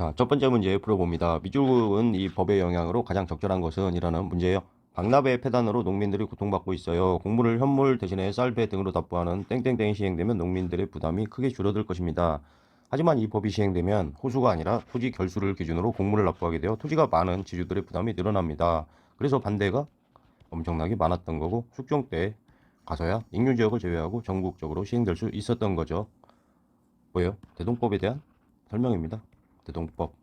자, 첫 번째 문제 풀어봅니다. 미국은 이 법의 영향으로 가장 적절한 것은 이라는 문제예요. 박납의 폐단으로 농민들이 고통받고 있어요. 곡물을 현물 대신에 쌀, 배 등으로 납부하는 땡땡땡이 시행되면 농민들의 부담이 크게 줄어들 것입니다. 하지만 이 법이 시행되면 호수가 아니라 토지 결수를 기준으로 곡물을 납부하게 되어 토지가 많은 지주들의 부담이 늘어납니다. 그래서 반대가 엄청나게 많았던 거고 숙종 때 가서야 익류 지역을 제외하고 전국적으로 시행될 수 있었던 거죠. 뭐예요? 대동법에 대한 설명입니다. 대동법.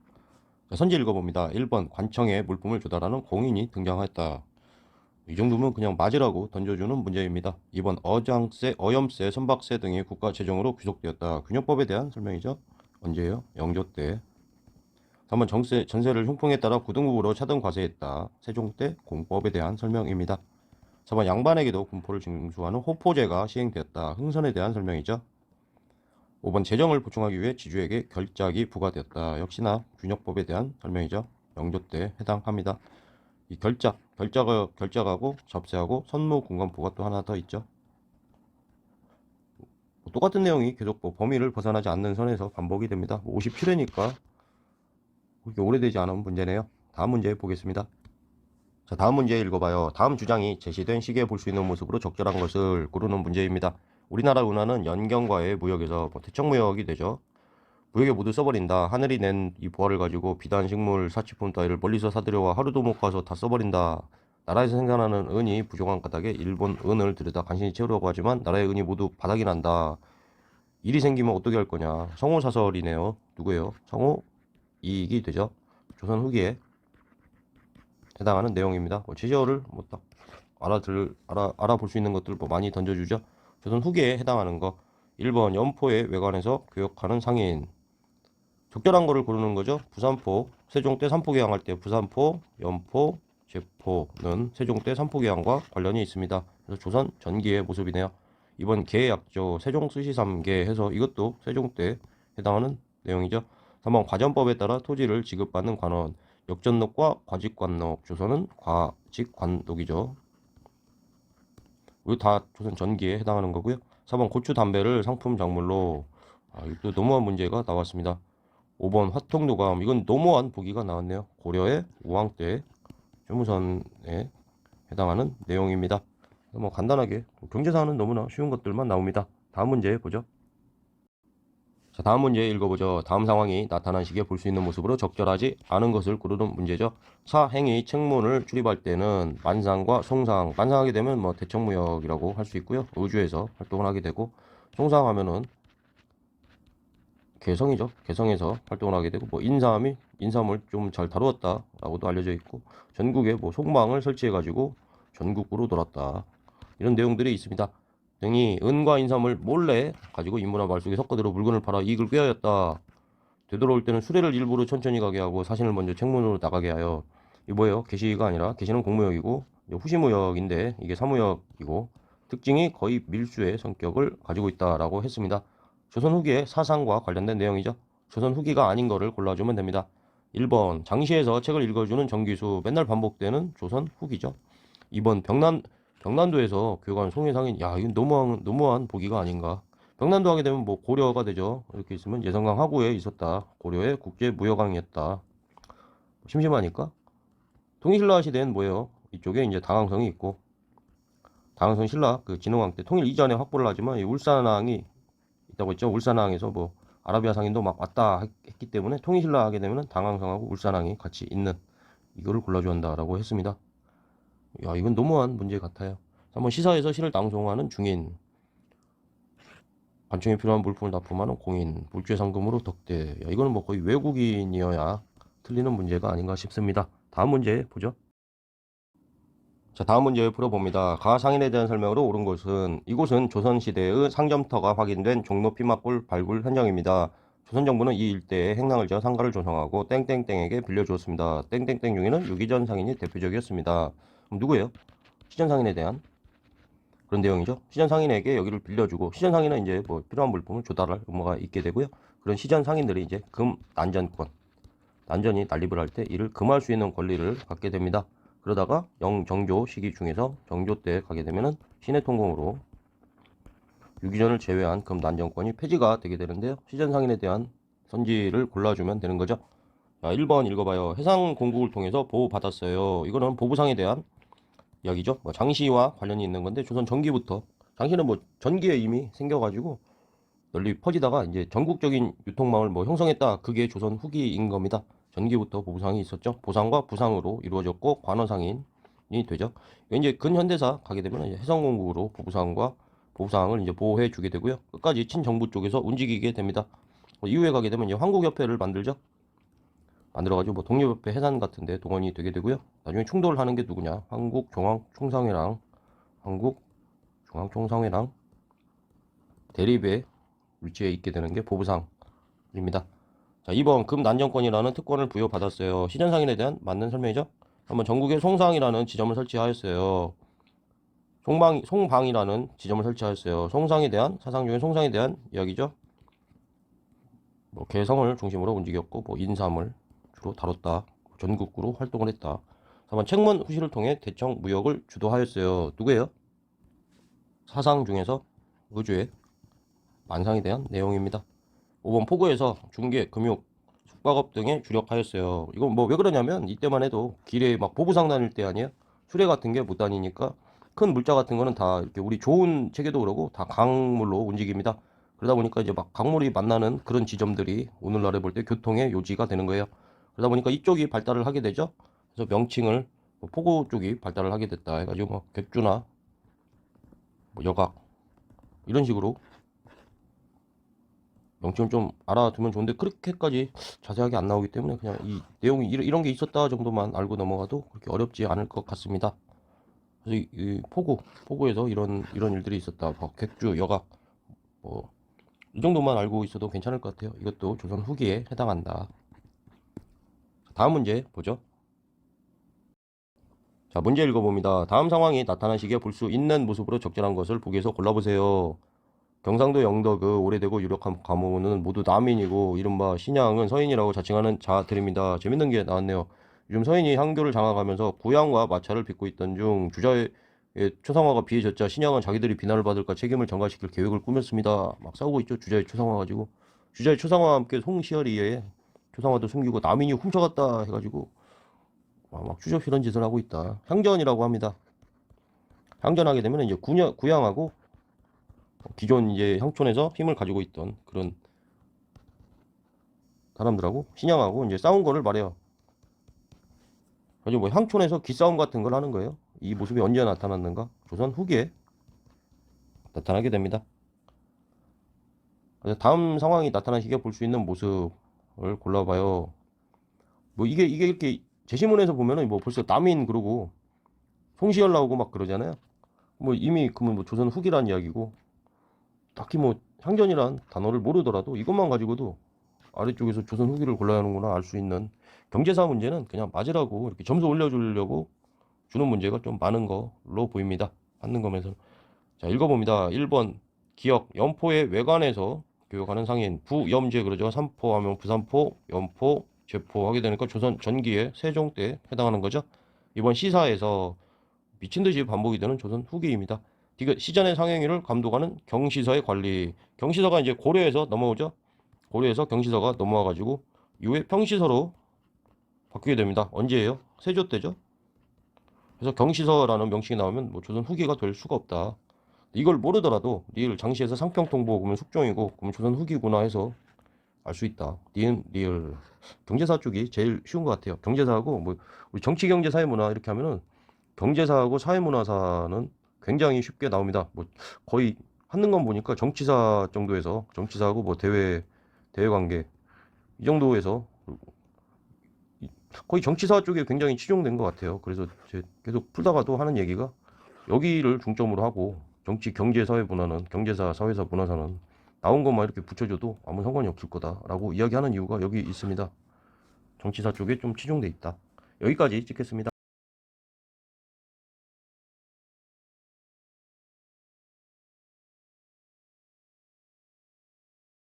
자, 선지 읽어봅니다. 1번 관청에 물품을 조달하는 공인이 등장했다. 이 정도면 그냥 맞으라고 던져주는 문제입니다. 2번 어장세, 어염세, 선박세 등이 국가 재정으로 귀속되었다. 균형법에 대한 설명이죠. 언제예요? 영조 때. 3번 정세, 전세를 흉풍에 따라 구등국으로 차등 과세했다. 세종 때 공법에 대한 설명입니다. 4번 양반에게도 군포를 징수하는 호포제가 시행되었다. 흥선에 대한 설명이죠. 5번 재정을 보충하기 위해 지주에게 결작이 부과되었다. 역시나 균역법에 대한 설명이죠. 영조 때 해당합니다. 이 결작, 결작을 결작하고 접세하고 선무 공간 부가 또 하나 더 있죠. 뭐 똑같은 내용이 계속 뭐 범위를 벗어나지 않는 선에서 반복이 됩니다. 57회니까 그렇게 오래되지 않은 문제네요. 다음 문제 보겠습니다. 자, 다음 문제 읽어봐요. 다음 주장이 제시된 시기에 볼 수 있는 모습으로 적절한 것을 고르는 문제입니다. 우리나라 운하는 연경과의 무역에서 뭐 대청무역이 되죠. 무역에 모두 써버린다. 하늘이 낸 이 보화를 가지고 비단, 식물, 사치품 따위를 멀리서 사들여와 하루도 못 가서 다 써버린다. 나라에서 생산하는 은이 부족한 까닭에 일본 은을 들여다 간신히 채우려고 하지만 나라의 은이 모두 바닥이 난다. 일이 생기면 어떻게 할 거냐. 성호 사설이네요. 누구예요? 성호 이익이 되죠. 조선 후기에 해당하는 내용입니다. 뭐 지저를 뭐 딱 알아들 알아 알아볼 수 있는 것들 뭐 많이 던져주죠. 조선 후기에 해당하는 거 1번 연포의 외관에서 교역하는 상인 적절한 거를 고르는 거죠. 부산포 세종 때 삼포 개항 할 때 부산포, 연포, 제포는 세종 때 삼포 개항과 관련이 있습니다. 그래서 조선 전기의 모습이네요. 이번 계약조 세종 수시삼계 해서 이것도 세종 때 해당하는 내용이죠. 3번 과전법에 따라 토지를 지급받는 관원 역전록과 과직관록 조선은 과직관록이죠. 다 조선 전기에 해당하는 거고요. 4번 고추 담배를 상품 작물로 아, 이것도 너무한 문제가 나왔습니다. 5번 화통도감 이건 너무한 보기가 나왔네요. 고려의 우왕 때 조무선에 해당하는 내용입니다. 뭐 간단하게 경제사는 너무나 쉬운 것들만 나옵니다. 다음 문제 보죠. 자, 다음 문제 읽어보죠. 다음 상황이 나타난 시기에 볼 수 있는 모습으로 적절하지 않은 것을 고르는 문제죠. 사행이 책문을 출입할 때는 만상과 송상, 만상하게 되면 뭐 대청무역이라고 할 수 있고요. 의주에서 활동을 하게 되고 송상하면은 개성이죠. 개성에서 활동을 하게 되고 뭐 인삼이 인삼을 좀 잘 다루었다라고도 알려져 있고 전국에 뭐 송방을 설치해 가지고 전국으로 돌았다. 이런 내용들이 있습니다. 등이 은과 인삼을 몰래 가지고 인문화 말 속에 섞어들어 물건을 팔아 이익을 꾀하였다. 되돌아올 때는 수레를 일부러 천천히 가게 하고 사신을 먼저 책문으로 나가게 하여 이 뭐예요? 개시가 아니라 개시는 공무역이고 후시무역인데 이게 사무역이고 특징이 거의 밀수의 성격을 가지고 있다라고 했습니다. 조선 후기의 사상과 관련된 내용이죠. 조선 후기가 아닌 거를 골라주면 됩니다. 1번 장시에서 책을 읽어주는 정기수 맨날 반복되는 조선 후기죠. 2번 병난 경난도에서 교관 송혜상인 야 이건 너무한 너무한 보기가 아닌가. 병난도 하게 되면 뭐 고려가 되죠. 이렇게 있으면 예성강 하구에 있었다. 고려의 국제 무역왕이었다. 심심하니까 통일신라 시대는 뭐예요? 이쪽에 이제 당황성이 있고 당황성 신라 그 진흥왕 때 통일 이전에 확보를 하지만 이 울산왕이 있다고 했죠. 울산왕에서 뭐 아라비아 상인도 막 왔다 했- 했기 때문에 통일신라 하게 되면은 당황성하고 울산왕이 같이 있는 이거를 골라줘야 한다라고 했습니다. 야, 이건 너무한 문제 같아요. 한번 시사에서 시를 낭송하는 중인, 관청에 필요한 물품을 납품하는 공인, 물주의 상금으로 덕대. 야, 이거는 뭐 거의 외국인이어야 틀리는 문제가 아닌가 싶습니다. 다음 문제 보죠. 자, 다음 문제 풀어봅니다. 가상인에 대한 설명으로 옳은 것은 이곳은 조선시대의 상점터가 확인된 종로 피막골 발굴 현장입니다. 조선 정부는 이 일대에 행랑을 지어 상가를 조성하고 땡땡땡에게 빌려주었습니다. 땡땡땡 중에는 유기전 상인이 대표적이었습니다. 누구예요? 시전 상인에 대한 그런 내용이죠. 시전 상인에게 여기를 빌려주고 시전 상인은 이제 뭐 필요한 물품을 조달할 의무가 있게 되고요. 그런 시전 상인들이 이제 금 난전권, 난전이 난립을 할 때 이를 금할 수 있는 권리를 갖게 됩니다. 그러다가 영정조 시기 중에서 정조 때 가게 되면은 신의 통공으로 유기전을 제외한 금 난전권이 폐지가 되게 되는데요. 시전 상인에 대한 선지를 골라주면 되는 거죠. 자, 1번 읽어봐요. 해상 공국을 통해서 보호받았어요. 이거는 보부상에 대한 이야기죠. 뭐 장시와 관련이 있는 건데 조선 전기부터 장시는 뭐 전기에 이미 생겨가지고 널리 퍼지다가 이제 전국적인 유통망을 뭐 형성했다. 그게 조선 후기인 겁니다. 전기부터 보부상이 있었죠. 보상과 부상으로 이루어졌고 관원상인이 되죠. 이제 근현대사 가게 되면 이제 해상공국으로 보부상과 보부상을 이제 보호해 주게 되고요. 끝까지 친정부 쪽에서 움직이게 됩니다. 뭐 이후에 가게 되면 이제 한국협회를 만들죠. 만들어가지고 뭐 독립협회 해산 같은데 동원이 되게 되고요. 나중에 충돌하는 게 누구냐? 한국 중앙 총상회랑 한국 중앙 총상회랑 대립의 위치에 있게 되는 게 보부상입니다. 자, 2번 금난정권이라는 특권을 부여받았어요. 시전상인에 대한 맞는 설명이죠. 한번 전국에 송상이라는 지점을 설치하였어요. 송방, 송방이라는 지점을 설치하였어요. 송상에 대한 사상 중에 송상에 대한 이야기죠. 뭐 개성을 중심으로 움직였고 뭐 인삼을 주로 다뤘다. 전국구로 활동을 했다. 4번 책문 후시를 통해 대청 무역을 주도하였어요. 누구예요? 사상 중에서 의주의 만상에 대한 내용입니다. 5번 포구에서 중개, 금융, 숙박업 등에 주력하였어요. 이건 뭐 왜 그러냐면 이때만 해도 길에 막 보부상 다닐 때 아니에요? 수레 같은 게 못 다니니까 큰 물자 같은 거는 다 이렇게 우리 좋은 체계도 그러고 다 강물로 움직입니다. 그러다 보니까 이제 막 강물이 만나는 그런 지점들이 오늘날에 볼 때 교통의 요지가 되는 거예요. 그러다 보니까 이쪽이 발달을 하게 되죠. 그래서 명칭을 뭐 포구 쪽이 발달을 하게 됐다 해가지고 뭐 객주나 뭐 여각 이런 식으로 명칭을 좀 알아두면 좋은데 그렇게까지 자세하게 안 나오기 때문에 그냥 이 내용이 이런, 게 있었다 정도만 알고 넘어가도 그렇게 어렵지 않을 것 같습니다. 그래서 이, 이 포구 포구에서 이런 이런 일들이 있었다. 뭐 객주 여각 뭐 이 정도만 알고 있어도 괜찮을 것 같아요. 이것도 조선 후기에 해당한다. 다음 문제 보죠. 자, 문제 읽어봅니다. 다음 상황이 나타난 시기에 볼 수 있는 모습으로 적절한 것을 보기에서 골라보세요. 경상도 영덕 그 오래되고 유력한 가문은 모두 남인이고 이른바 신양은 서인이라고 자칭하는 자들입니다. 재밌는 게 나왔네요. 요즘 서인이 한교를 장악하면서 구양과 마찰을 빚고 있던 중 주자의 초상화가 비해졌자 신양은 자기들이 비난을 받을까 책임을 전가시킬 계획을 꾸몄습니다. 막 싸우고 있죠. 주자의 초상화 가지고. 주자의 초상화와 함께 송시열이의 초상화도 숨기고 남인이 훔쳐갔다 해가지고 와, 막 추적 이런 짓을 하고 있다. 향전이라고 합니다. 향전하게 되면 이제 구냐, 구양하고 기존 이제 향촌에서 힘을 가지고 있던 그런 사람들하고 신양하고 이제 싸운 거를 말해요. 그래서 뭐 향촌에서 기싸움 같은 걸 하는 거예요. 이 모습이 언제 나타났는가? 조선 후기에 나타나게 됩니다. 다음 상황이 나타난 시기에 볼수 있는 모습 을 골라봐요. 뭐 이게 이게 이렇게 제시문에서 보면은 뭐 벌써 남인 그러고 송시열 나오고 막 그러잖아요. 뭐 이미 그러면 뭐 조선 후기란 이야기고 딱히 뭐 향전이란 단어를 모르더라도 이것만 가지고도 아래쪽에서 조선 후기를 골라야 하는구나 알 수 있는 경제사 문제는 그냥 맞으라고 이렇게 점수 올려주려고 주는 문제가 좀 많은 걸로 보입니다. 받는 거면서 자 읽어봅니다. 1번 기억 연포의 외관에서 교육하는 상인 부염제 그러죠. 삼포 하면 부산포, 연포, 제포 하게 되니까 조선 전기의 세종 때 해당하는 거죠. 이번 시사에서 미친 듯이 반복이 되는 조선 후기입니다. 시전의 상행위를 감독하는 경시서의 관리. 경시서가 이제 고려에서 넘어오죠. 고려에서 경시서가 넘어와 가지고 이후에 평시서로 바뀌게 됩니다. 언제예요? 세조 때죠. 그래서 경시서라는 명칭이 나오면 뭐 조선 후기가 될 수가 없다. 이걸 모르더라도 리을 장시에서 상평통보 그러면 숙종이고 그러면 조선 후기구나 해서 알 수 있다. 니은 리을 경제사 쪽이 제일 쉬운 것 같아요. 경제사하고 뭐 우리 정치 경제 사회문화 이렇게 하면은 경제사하고 사회문화사는 굉장히 쉽게 나옵니다. 뭐 거의 하는 건 보니까 정치사 정도에서 정치사하고 뭐 대외 대외 관계 이 정도에서 거의 정치사 쪽에 굉장히 치중된 것 같아요. 그래서 제 계속 풀다가도 하는 얘기가 여기를 중점으로 하고 정치 경제 사회 문화는 경제사 사회사 문화사는 나온 것만 이렇게 붙여줘도 아무 상관이 없을 거다라고 이야기하는 이유가 여기 있습니다. 정치사 쪽에 좀 치중돼 있다. 여기까지 찍겠습니다.